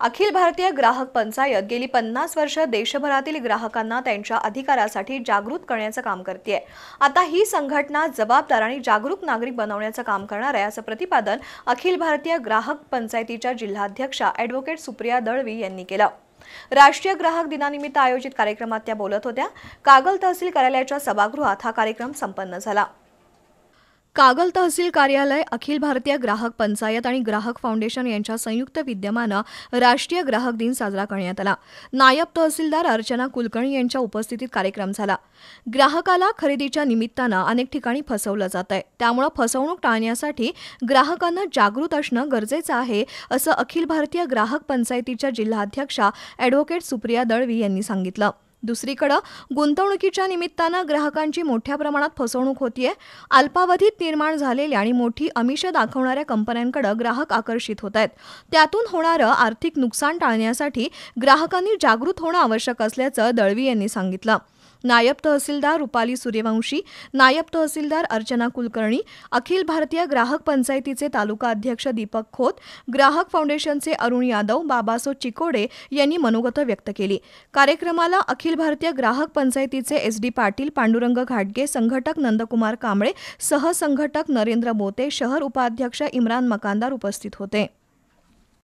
अखिल भारतीय ग्राहक पंचायत गेली पन्नास वर्ष देशभरातील ग्राहकांना त्यांच्या अधिकारासाठी जागृत करण्याचं काम करते आता ही संघटना जबाबदार आणि जागरूक नागरिक बनवण्याचं काम करणार आहे असं प्रतिपादन अखिल भारतीय ग्राहक पंचायतीच्या जिल्हाध्यक्षा ॲडव्होकेट सुप्रिया दळवी यांनी केलं. राष्ट्रीय ग्राहक दिनानिमित्त आयोजित कार्यक्रमात त्या बोलत होत्या. कागल तहसील कार्यालयाच्या सभागृहात हा कार्यक्रम संपन्न झाला. कागल तहसील कार्यालय अखिल भारतीय ग्राहक पंचायत आणि ग्राहक फाउंडेशन यांच्या संयुक्त विद्यमानं राष्ट्रीय ग्राहक दिन साजरा करण्यात आला. नायब तहसीलदार अर्चना कुलकर्णी यांच्या उपस्थितीत कार्यक्रम झाला. ग्राहकाला खरेदीच्या निमित्तानं अनेक ठिकाणी फसवलं जात आहे त्यामुळं फसवणूक टाळण्यासाठी ग्राहकांना जागृत असणं गरजेचं आहे असं अखिल भारतीय ग्राहक पंचायतीच्या जिल्हाध्यक्षा ॲडव्होकेट सुप्रिया दळवी यांनी सांगितलं. दुसरीकडं गुंतवणुकीच्या निमित्तानं ग्राहकांची मोठ्या प्रमाणात फसवणूक होतीये. अल्पावधीत निर्माण झालेल्या आणि मोठी अमिष दाखवणाऱ्या कंपन्यांकडे ग्राहक आकर्षित होत आहेत त्यातून होणारं आर्थिक नुकसान टाळण्यासाठी ग्राहकांनी जागृत होणं आवश्यक असल्याचं दळवी यांनी सांगितलं. नायब तहसीलदार रुपाली सूर्यवंशी नायब तहसीलदार अर्चना कुलकर्णी अखिल भारतीय ग्राहक पंचायतीचे तालुका अध्यक्ष दीपक खोत ग्राहक फाउंडेशनचे अरुण यादव बाबासो चिकोडे यांनी मनोगत व्यक्त केली. कार्यक्रमाला अखिल भारतीय ग्राहक पंचायतीचे एस डी पाटील पांडुरंग घाटगे संघटक नंदकुमार कांबळे सहसंघटक नरेंद्र बोते शहर उपाध्यक्ष इम्रान मकानदार उपस्थित होते.